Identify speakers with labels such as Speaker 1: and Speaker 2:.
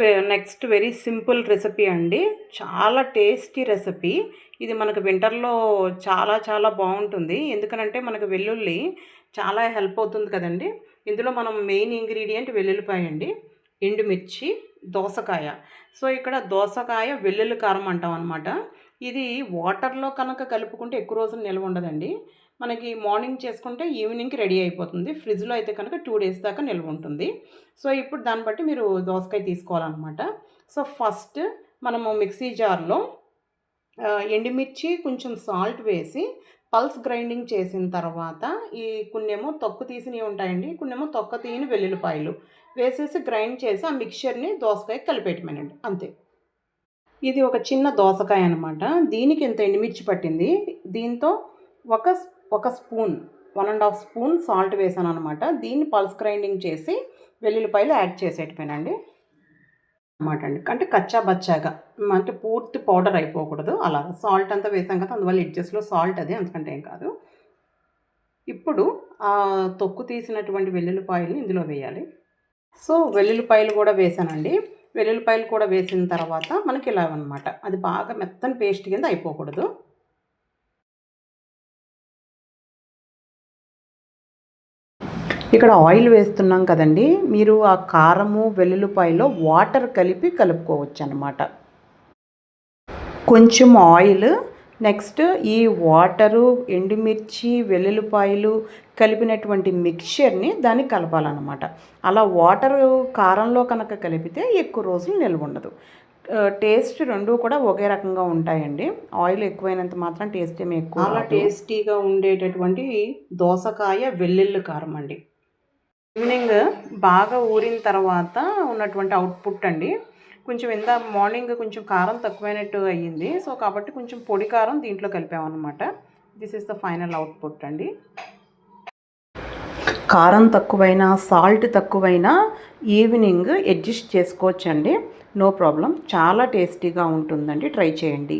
Speaker 1: Next very simple recipe అండి. చాలా tasty recipe. ఇది మనకు వింటర్లో చాలా చాలా బాగుంటుంది. ఎందుకనంటే మనకు వెల్లుల్లి చాలా హెల్ప్ అవుతుంది కదండి. ఇందులో మనం మెయిన్ ఇంగ్రీడియంట్ వెల్లుల్లిపాయ అండి ఎండుమిర్చి దోసకాయ. సో ఇక్కడ దోసకాయ వెల్లుల్లి కారం అంటాం అనమాట ఇది వాటర్లో కనుక కలుపుకుంటే ఎక్కువ రోజులు నిల్వ ఉండదండి. మనకి మార్నింగ్ చేసుకుంటే ఈవినింగ్కి రెడీ అయిపోతుంది. ఫ్రిడ్జ్లో అయితే కనుక టూ డేస్ దాకా నిల్వ ఉంటుంది. సో ఇప్పుడు దాన్ని బట్టి మీరు దోసకాయ తీసుకోవాలన్నమాట. సో ఫస్ట్ మనము మిక్సీ జార్లో ఎండుమిర్చి కొంచెం సాల్ట్ వేసి పల్స్ గ్రైండింగ్ చేసిన తర్వాత ఈ కొన్నేమో తొక్కు తీసినవి ఉంటాయండి. కొన్నేమో తొక్క తీయని వెల్లుల్లిపాయలు వేసేసి గ్రైండ్ చేసి ఆ మిక్చర్ని దోసకాయ కలిపెట్టమనండి అంతే. ఇది ఒక చిన్న దోసకాయ అనమాట దీనికి ఇంత ఎండుమిర్చి పట్టింది. దీంతో ఒక ఒక spoon one and half spoon salt వేసాను అనమాట దీన్ని పల్స్ గ్రైండింగ్ చేసి వెల్లుల్లిపాయలు యాడ్ చేసేటమేనండి అనమాట అండి. అంటే కచ్చా బచ్చాగా అంటే పూర్తి పౌడర్ అయిపోకూడదు అలా. సాల్ట్ అంతా వేసాం కదా అందువల్ల ఎడ్జస్ట్లో సాల్ట్ అదే అంతకంటే ఏం కాదు. ఇప్పుడు ఆ తొక్కు తీసినటువంటి వెల్లుల్లిపాయలు ఇందులో వేయాలి. సో వెల్లుల్లిపాయలు కూడా వేసానండి. వెల్లుల్లిపాయలు కూడా వేసిన తర్వాత మనకి ఇలా అనమాట అది బాగా మెత్తని పేస్ట్ కింద అయిపోకూడదు. ఇక్కడ ఆయిల్ వేస్తున్నాం కదండి. మీరు ఆ కారము వెల్లుల్లిపాయలో వాటర్ కలిపి కలుపుకోవచ్చు అనమాట కొంచెం ఆయిల్ నెక్స్ట్ ఈ వాటరు ఎండుమిర్చి వెల్లుల్లిపాయలు కలిపినటువంటి మిక్చర్ని దాన్ని కలపాలన్నమాట. అలా వాటర్ కారంలో కనుక కలిపితే ఎక్కువ రోజులు నిల్వ ఉండదు. టేస్ట్ రెండు కూడా ఒకే రకంగా ఉంటాయండి. ఆయిల్ ఎక్కువైనంత మాత్రం టేస్ట్ ఏమి ఎక్కువ చాలా టేస్టీగా ఉండేటటువంటి దోసకాయ వెల్లుల్లి కారం అండి ఈవినింగ్ బాగా ఊరిన తర్వాత ఉన్నటువంటి అవుట్పుట్ అండి. కొంచెం ఇంత మార్నింగ్ కొంచెం కారం తక్కువైనట్టు అయ్యింది. సో కాబట్టి కొంచెం పొడి కారం దీంట్లో కలిపామన్నమాట. This is the final output అండి. కారం తక్కువైనా సాల్ట్ తక్కువైనా ఈవినింగ్ అడ్జస్ట్ చేసుకోవచ్చండి. No problem. చాలా టేస్టీగా ఉంటుందండి. ట్రై చేయండి.